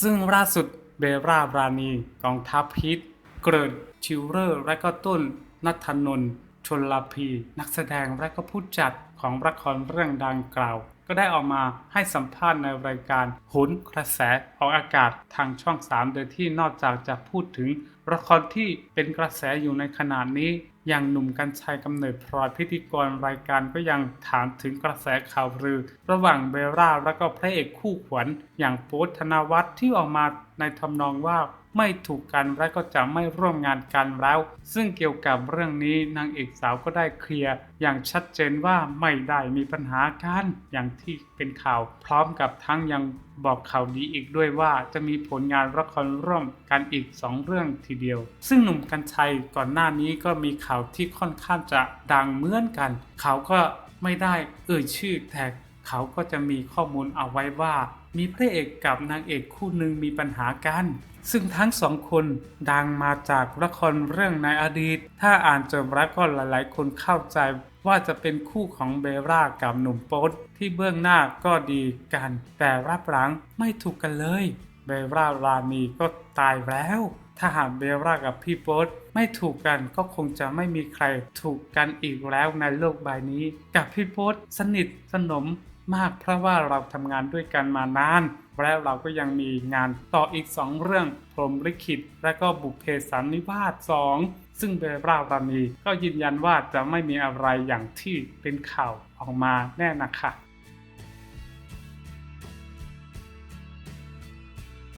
ซึ่งล่าสุดเบราบรานีกองทัพพิษเกริดชิวเลอร์ และก็ต้นนัทนนท์ชนลพี นักแสดงและก็ผู้จัดของละครเรื่องดังกล่าว ก็ได้ออกมาให้สัมภาษณ์ในรายการหุนกระแสออกอากาศทางช่อง 3 โดยที่นอกจากจะพูดถึงละครที่เป็นกระแสอยู่ในขณะนี้ อย่างหนุ่มกัญชัยกำเนิดพลอยพิธีกรรายการก็ยังถามถึงกระแสข่าวลือ ระหว่างเบลล่าและก็พระเอกคู่ขวัญอย่างโป๊ตธนวัฒน์ที่ออกมาในทำนองว่าไม่ถูกกันและก็จะไม่ร่วมงานกันแล้ว ซึ่งเกี่ยวกับเรื่องนี้นางเอกสาวก็ได้เคลียร์ อย่างชัดเจนว่าไม่ได้มีปัญหากันอย่างที่เป็นข่าว พร้อมกับทั้งยังบอกข่าวดีอีกด้วยว่าจะมีผลงานละครร่วมกันอีก 2 เรื่องทีเดียว ซึ่งหนุ่มกัญชัยก่อนหน้านี้ก็มีข่าวที่ค่อนข้างจะดังเหมือนกัน เขาก็ไม่ได้เอ่ยชื่อแต่ เขาก็จะมีข้อมูลเอาไว้ว่า มีพระเอกกับนางเอกคู่หนึ่งมีปัญหากัน ซึ่งทั้งสองคนดังมาจากละครเรื่องในอดีต ถ้าอ่านจบแล้วก็หลายๆ คนเข้าใจว่าจะเป็นคู่ของเบลล่ากับหนุ่มโป๊ตที่เบื้องหน้าก็ดีกัน แต่รับหลังไม่ถูกกันเลย เบลล่ารานีก็ตายแล้ว ถ้าหากเบลล่ากับพี่โป๊ตไม่ถูกกันก็คงจะไม่มีใครถูกกันอีกแล้วในโลกใบนี้ กับพี่โป๊ตสนิทสนม มาก เพราะว่าเราทำงานด้วยกันมานาน และเราก็ยังมีงานต่ออีก 2 เรื่องพรมลิขิต และก็บุพเพสันนิวาส2ซึ่งเบร่ารานีก็ยืนยันว่าจะไม่มีอะไรอย่างที่เป็นข่าวออกมาแน่นะคะ